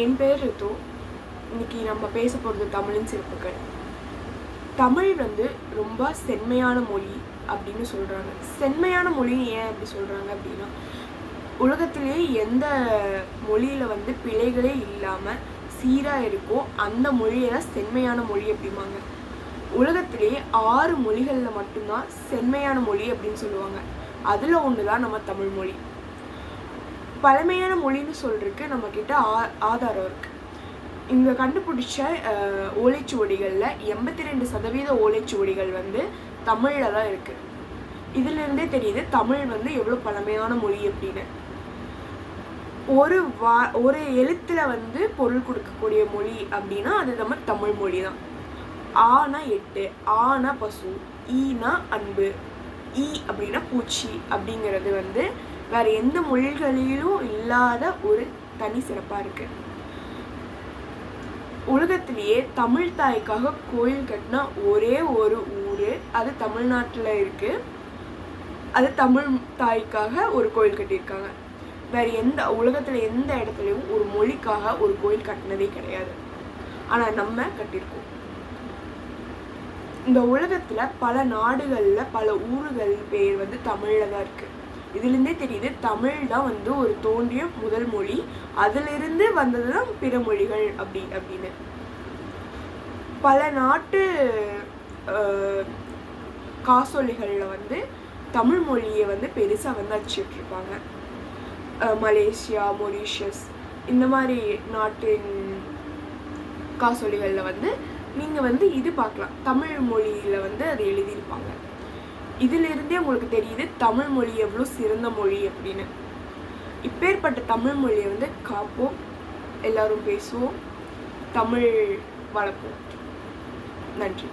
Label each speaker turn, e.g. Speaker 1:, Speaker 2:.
Speaker 1: என் பேர் ரித்து. இன்னைக்கு நம்ம பேச போகிறது தமிழின் சிறப்புகள். தமிழ் வந்து ரொம்ப செம்மையான மொழி அப்படின்னு சொல்கிறாங்க செம்மையான மொழி ஏன் அப்படி சொல்கிறாங்க அப்படின்னா உலகத்திலே எந்த மொழியில் வந்து பிழைகளே இல்லாமல் சீராக இருக்கோ அந்த மொழியை தான் செம்மையான மொழி அப்படிம்பாங்க. உலகத்திலே ஆறு மொழிகளில் மட்டும்தான் செம்மையான மொழி அப்படின்னு சொல்லுவாங்க. அதில் ஒன்று தான் நம்ம தமிழ் மொழி. பழமையான மொழின்னு சொல்றதுக்கு நம்ம கிட்ட ஆ ஆதாரம் இருக்கு. இங்க கண்டுபிடிச்ச அஹ், ஓலைச்சுவடிகள்ல எண்பத்தி ரெண்டு சதவீத ஓலைச்சுவடிகள் வந்து தமிழில் தான் இருக்கு. இதுல இருந்தே தெரியுது தமிழ் வந்து எவ்வளோ பழமையான மொழி அப்படின்னு. ஒரு வா ஒரு எழுத்துல வந்து பொருள் கொடுக்கக்கூடிய மொழி அப்படின்னா அது நம்ம தமிழ் மொழி தான். ஆனா எட்டு ஆனா பசு ஈனா அன்பு ஈ அப்படின்னா பூச்சி அப்படிங்கிறது வந்து வேற எந்த மொழிகளிலும் இல்லாத ஒரு தனி சிறப்பா இருக்கு. உலகத்திலேயே தமிழ் தாய்க்காக கோயில் கட்டின ஒரே ஒரு ஊர் அது தமிழ்நாட்டில் இருக்கு. அது தமிழ் தாய்க்காக ஒரு கோயில் கட்டியிருக்காங்க. வேற எந்த உலகத்துல எந்த இடத்துலையும் ஒரு மொழிக்காக ஒரு கோயில் கட்டினதே கிடையாது. ஆனா நம்ம கட்டியிருக்கோம். இந்த உலகத்துல பல நாடுகள்ல பல ஊர்கள் பேர் வந்து தமிழ்ல தான் இருக்கு. இதுலேருந்தே தெரியுது தமிழ் தான் வந்து ஒரு தோன்றிய முதல் மொழி அதிலிருந்து வந்தது தான் பிற மொழிகள் அப்படி அப்படின்னு. பல நாட்டு காசொலிகளில் வந்து தமிழ் மொழியை வந்து பெருசாக வந்து அடிச்சிட்ருப்பாங்க. மலேசியா மொரீஷியஸ் இந்த மாதிரி நாட்டின் காசொலிகளில் வந்து நீங்கள் வந்து இது பார்க்கலாம். தமிழ் மொழியில் வந்து அது எழுதியிருப்பாங்க. இதிலிருந்தே உங்களுக்கு தெரியுது தமிழ் மொழி எவ்வளோ சிறந்த மொழி அப்படின்னு. இப்பேற்பட்ட தமிழ் மொழியை வந்து காப்போம் எல்லாரும் பேசுவோம். தமிழ் வளர்ப்போம். நன்றி.